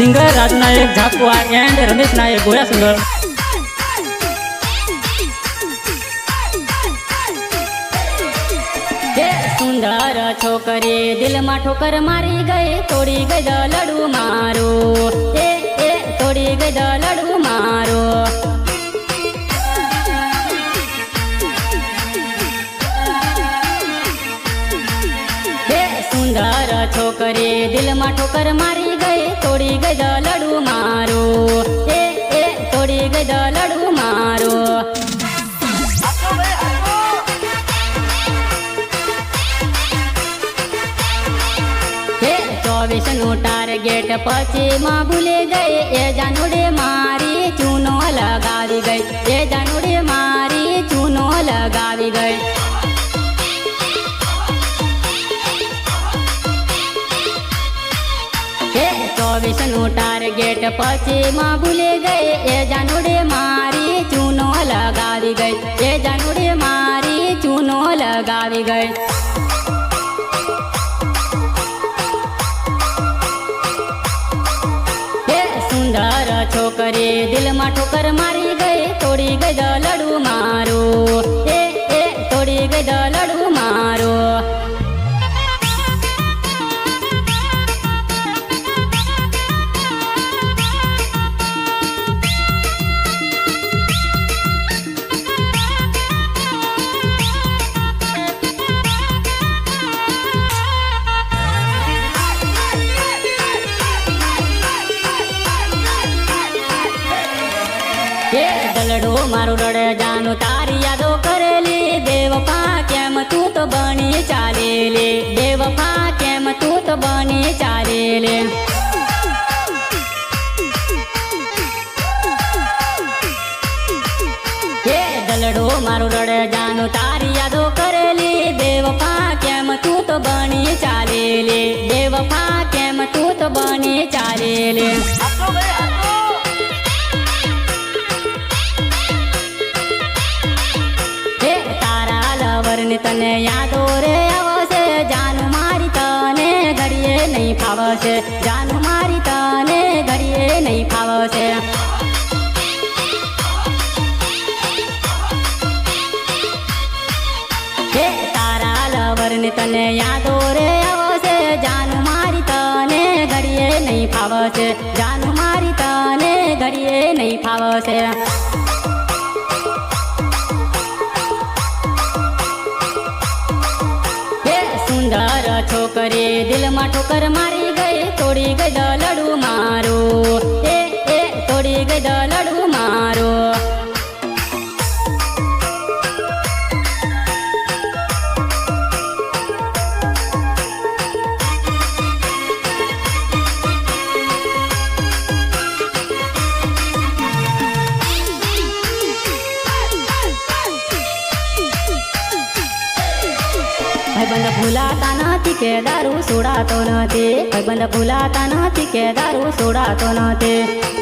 Singer, Rajnayak ઝાપવા and Ramesh Nayak ગોયા singer. સુંદર છોકરી, દિલમાં ઠોકર મારી ગઈ, તોડી ગઈ લડુ મારો. એ એ તોડી ગઈ દલડું મારો. હે સુંદર છોકરી, દિલમાં ઠોકર મારી ગઈ તોડી ગઈ લડુ મારો. એ એ તોડી ગઈ લડુ મારો. હે ચોવીસનું ટાર્ગેટ પછી માં ભૂલી ગઈ. એ જાનુડે મારી ચૂનો લગાવી ગઈ. એ જાનુડે મારી ચૂનો લગાવી ગઈ. નું ટાર્ગેટ પછી માં ભૂલી ગઈ. એ જાનુડે મારી ચૂનો લગાવી ગઈ. એ જાનુડે મારી ચૂનો લગાવી ગઈ. સુંદર છોકરી દિલમાં ઠોકર મારી ગઈ. હે દલડો મારું રડે જાનું તારી યાદો કરેલી. દેવપા, કેમ તું તો બની ચાલેલી? દેવપા, કેમ તું તો બની ચાલેલી? હે દલડો મારું રડે જાનું તારી યાદો કરેલી. દેવપા, કેમ તું તો બની ચાલેલી? દેવપા, કેમ તું તો બની ચાલેલી? તને યાદો રે આવશે, જાનું મારી તને ઘડીએ નહીં ફાવશે, જાનું મારી તને ઘડીએ નહીં ફાવશે. તારા લવરને તને યાદો રે આવશે, જાનું મારી તને ઘડીએ નહીં ફાવશે, જાનું મારી તને ઘડીએ નહીં ફાવશે. સુંદર છોકરી દિલમાં ઠોકર મારી ગઈ તોડી ગઈ बंद फुला ताना तिके दारू सोडा तो न ते. बंद फुला ताना तिके दारू सोडा तो न ते.